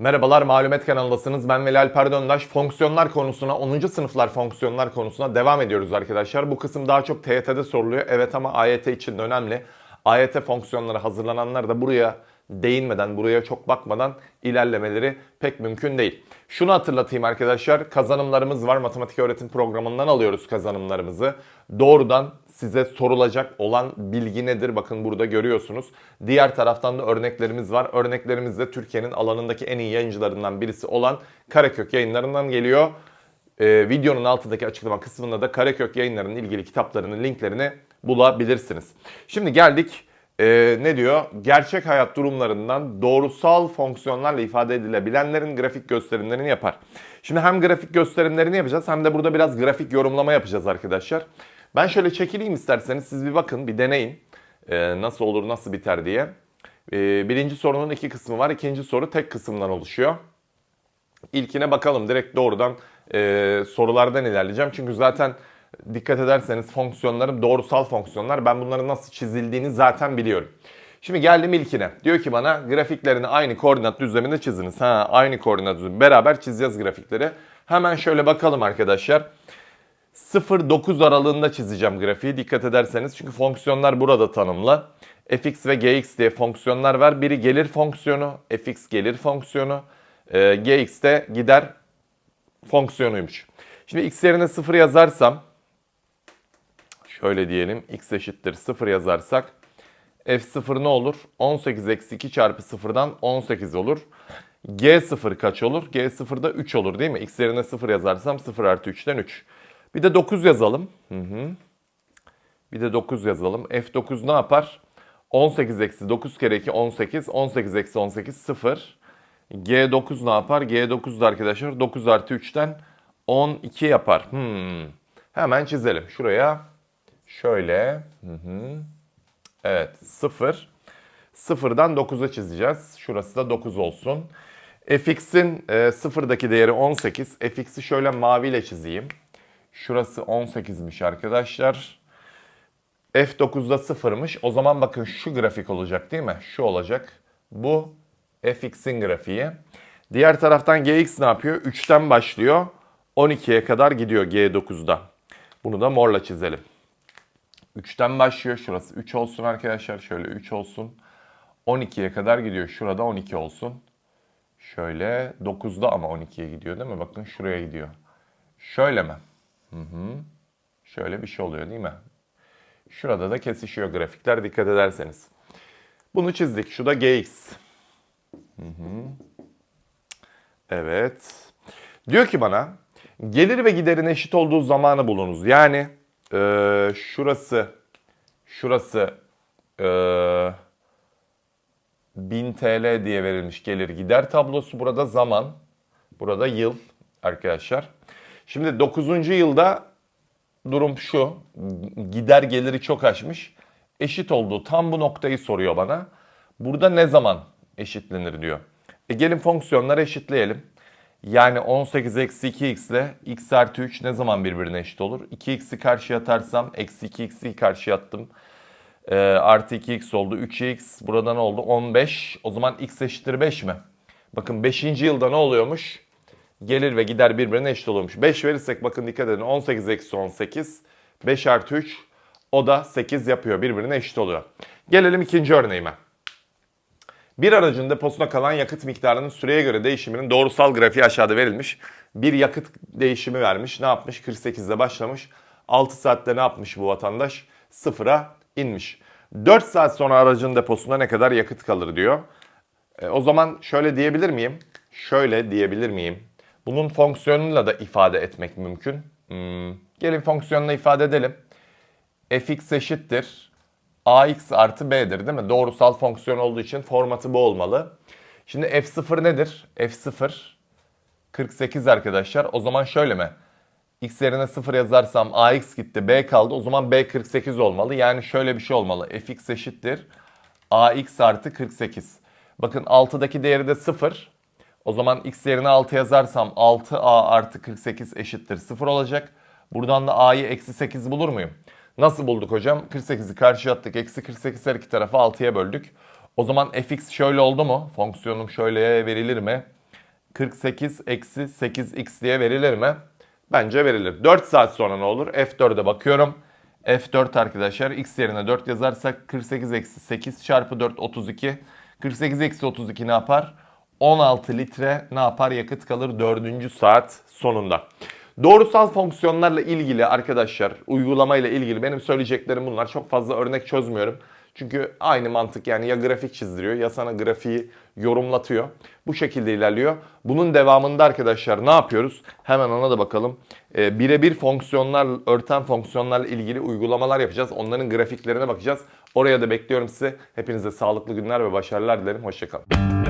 Merhabalar Malumet kanalındasınız. Ben Veli Alper. Fonksiyonlar konusuna, 10. sınıflar fonksiyonlar konusuna devam ediyoruz arkadaşlar. Bu kısım daha çok TYT'de soruluyor. Evet ama AYT için de önemli. AYT fonksiyonları hazırlananlar da buraya değinmeden, buraya çok bakmadan ilerlemeleri pek mümkün değil. Şunu hatırlatayım arkadaşlar. Kazanımlarımız var. Matematik öğretim programından alıyoruz kazanımlarımızı. Doğrudan size sorulacak olan bilgi nedir? Bakın burada görüyorsunuz. Diğer taraftan da örneklerimiz var. Örneklerimiz de Türkiye'nin alanındaki en iyi yayıncılarından birisi olan Karakök yayınlarından geliyor. Ee, videonun altındaki açıklama kısmında da Karakök yayınlarının ilgili kitaplarının linklerini bulabilirsiniz. Şimdi geldik ee, ne diyor? Gerçek hayat durumlarından doğrusal fonksiyonlarla ifade edilebilenlerin grafik gösterimlerini yapar. Şimdi hem grafik gösterimlerini yapacağız hem de burada biraz grafik yorumlama yapacağız arkadaşlar. Ben şöyle çekileyim isterseniz siz bir bakın bir deneyin. Ee, nasıl olur nasıl biter diye. Ee, birinci sorunun iki kısmı var. İkinci soru tek kısımdan oluşuyor. İlkine bakalım direkt doğrudan e, sorulardan ilerleyeceğim. Çünkü zaten dikkat ederseniz fonksiyonlarım doğrusal fonksiyonlar. Ben bunların nasıl çizildiğini zaten biliyorum. Şimdi geldim ilkine. Diyor ki bana grafiklerini aynı koordinat düzleminde çiziniz. Ha, aynı koordinat düzleminde. Beraber çizeceğiz grafikleri. Hemen şöyle bakalım arkadaşlar. 0-9 aralığında çizeceğim grafiği dikkat ederseniz. Çünkü fonksiyonlar burada tanımlı. fx ve gx diye fonksiyonlar var. Biri gelir fonksiyonu, fx gelir fonksiyonu. E, gx de gider fonksiyonuymuş. Şimdi x yerine 0 yazarsam şöyle diyelim x eşittir 0 yazarsak f0 ne olur? 18 eksi 2 çarpı 0'dan 18 olur. g0 kaç olur? g0 da 3 olur değil mi? x yerine 0 yazarsam 0 artı 3'ten 3. Bir de 9 yazalım. Hı hı. Bir de 9 yazalım. F9 ne yapar? 18 eksi 9 kere 2 18. 18 eksi 18 0. G9 ne yapar? G9 da arkadaşlar 9 artı 3'ten 12 yapar. Hmm. Hemen çizelim. Şuraya şöyle. Hı hı. Evet 0. 0'dan 9'a çizeceğiz. Şurası da 9 olsun. fx'in e, sıfırdaki değeri 18. fx'i şöyle maviyle çizeyim. Şurası 18'miş arkadaşlar. F9'da 0'mış. O zaman bakın şu grafik olacak değil mi? Şu olacak. Bu fx'in grafiği. Diğer taraftan gx ne yapıyor? 3'ten başlıyor. 12'ye kadar gidiyor G9'da. Bunu da morla çizelim. 3'ten başlıyor. Şurası 3 olsun arkadaşlar. Şöyle 3 olsun. 12'ye kadar gidiyor. Şurada 12 olsun. Şöyle 9'da ama 12'ye gidiyor değil mi? Bakın şuraya gidiyor. Şöyle mi? Hı hı. Şöyle bir şey oluyor değil mi? Şurada da kesişiyor grafikler dikkat ederseniz. Bunu çizdik. Şu da gx. Hı hı. Evet. Diyor ki bana gelir ve giderin eşit olduğu zamanı bulunuz. Yani e, şurası şurası e, 1000 TL diye verilmiş gelir gider tablosu. Burada zaman. Burada yıl arkadaşlar. Şimdi 9. yılda durum şu. Gider geliri çok aşmış. Eşit olduğu tam bu noktayı soruyor bana. Burada ne zaman eşitlenir diyor. E gelin fonksiyonları eşitleyelim. Yani 18 eksi 2x ile x artı 3 ne zaman birbirine eşit olur? 2x'i karşıya atarsam eksi 2x'i karşıya attım. E, artı 2x oldu. 3x burada ne oldu? 15. O zaman x eşittir 5 mi? Bakın 5. yılda ne oluyormuş? Gelir ve gider birbirine eşit olurmuş. 5 verirsek bakın dikkat edin 18 eksi 18. 5 artı 3 o da 8 yapıyor. Birbirine eşit oluyor. Gelelim ikinci örneğime. Bir aracın deposuna kalan yakıt miktarının süreye göre değişiminin doğrusal grafiği aşağıda verilmiş. Bir yakıt değişimi vermiş. Ne yapmış? 48'de başlamış. 6 saatte ne yapmış bu vatandaş? Sıfıra inmiş. 4 saat sonra aracın deposunda ne kadar yakıt kalır diyor. E, o zaman şöyle diyebilir miyim? Şöyle diyebilir miyim? Bunun fonksiyonuyla da ifade etmek mümkün. Hmm. Gelin fonksiyonla ifade edelim. fx eşittir ax artı b'dir değil mi? Doğrusal fonksiyon olduğu için formatı bu olmalı. Şimdi f0 nedir? f0 48 arkadaşlar. O zaman şöyle mi? x yerine 0 yazarsam ax gitti b kaldı. O zaman b 48 olmalı. Yani şöyle bir şey olmalı. fx eşittir ax artı 48. Bakın 6'daki değeri de 0. O zaman x yerine 6 yazarsam 6a artı 48 eşittir 0 olacak. Buradan da a'yı eksi 8 bulur muyum? Nasıl bulduk hocam? 48'i karşıya attık. Eksi 48 her iki tarafı 6'ya böldük. O zaman fx şöyle oldu mu? Fonksiyonum şöyle verilir mi? 48 eksi 8x diye verilir mi? Bence verilir. 4 saat sonra ne olur? F4'e bakıyorum. F4 arkadaşlar x yerine 4 yazarsak 48 eksi 8 çarpı 4 32. 48 eksi 32 ne yapar? 16 litre ne yapar? Yakıt kalır 4. saat sonunda. Doğrusal fonksiyonlarla ilgili arkadaşlar uygulamayla ilgili benim söyleyeceklerim bunlar. Çok fazla örnek çözmüyorum. Çünkü aynı mantık yani ya grafik çizdiriyor ya sana grafiği yorumlatıyor. Bu şekilde ilerliyor. Bunun devamında arkadaşlar ne yapıyoruz? Hemen ona da bakalım. Ee, birebir fonksiyonlar, örten fonksiyonlarla ilgili uygulamalar yapacağız. Onların grafiklerine bakacağız. Oraya da bekliyorum sizi. Hepinize sağlıklı günler ve başarılar dilerim. Hoşçakalın.